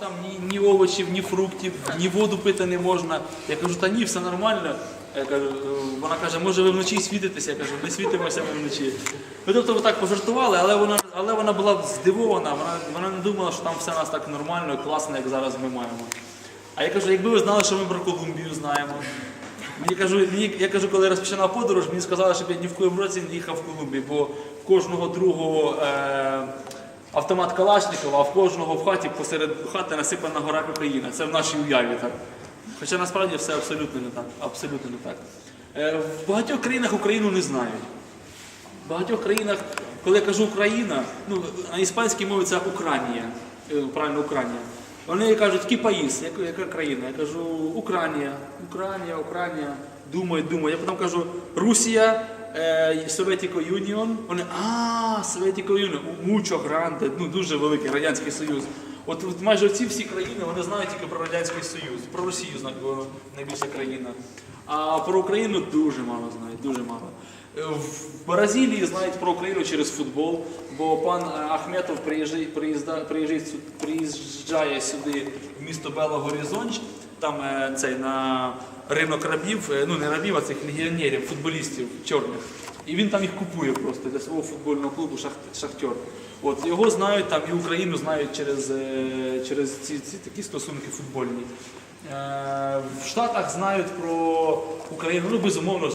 там ні, ні овочів, ні фруктів, ні воду пити не можна. Я кажу, та ні, все нормально. Я кажу, «Е, вона каже, може ви вночі світитеся? Я кажу, не світимося ми вночі. Ну, тобто так пожартували, але вона, але вона була здивована, вона, вона не думала, що там все у нас так нормально і класно, як зараз ми маємо. А я кажу, якби ви знали, що ми про Колумбію знаємо. Мені кажу, мені, я кажу, коли я розпочинав подорож, мені сказали, щоб я ні в коєму році не їхав в Колумбію, бо кожного другого е, автомат Калашникова, а в кожного в хаті посеред хати насипана гора кокаїна. Це в нашій уяві так. Хоча насправді все абсолютно не так. Абсолютно не так. Е, в багатьох країнах Україну не знають. В багатьох країнах, коли я кажу Україна, ну на іспанській мові це Україна, е, правильно Україна. Вони кажуть, який паїс, яка, країна? Я кажу, Україна, Україна, Україна. Думаю, думаю. Я потім кажу, Русія, е, Совєтіко Юніон. Вони, а, Совєтіко Юніон, мучо гранде, ну дуже великий Радянський Союз. От, от майже ці всі країни вони знають тільки про Радянський Союз, про Росію знають, найбільша країна. А про Україну дуже мало знають, дуже мало. Е, В Бразилії знають про Україну через футбол, бо пан е, Ахметов приїжджає, приїжджає, приїжджає сюди в місто Бело Горизонч, там е, цей на ринок рабів, е, ну не рабів, а цих легіонерів, футболістів чорних. І він там їх купує просто для свого футбольного клубу «Шах- Шахтер. От його знають там і Україну знають через, е, через ці, ці такі стосунки футбольні. В Штатах знають про Україну, ну безумовно,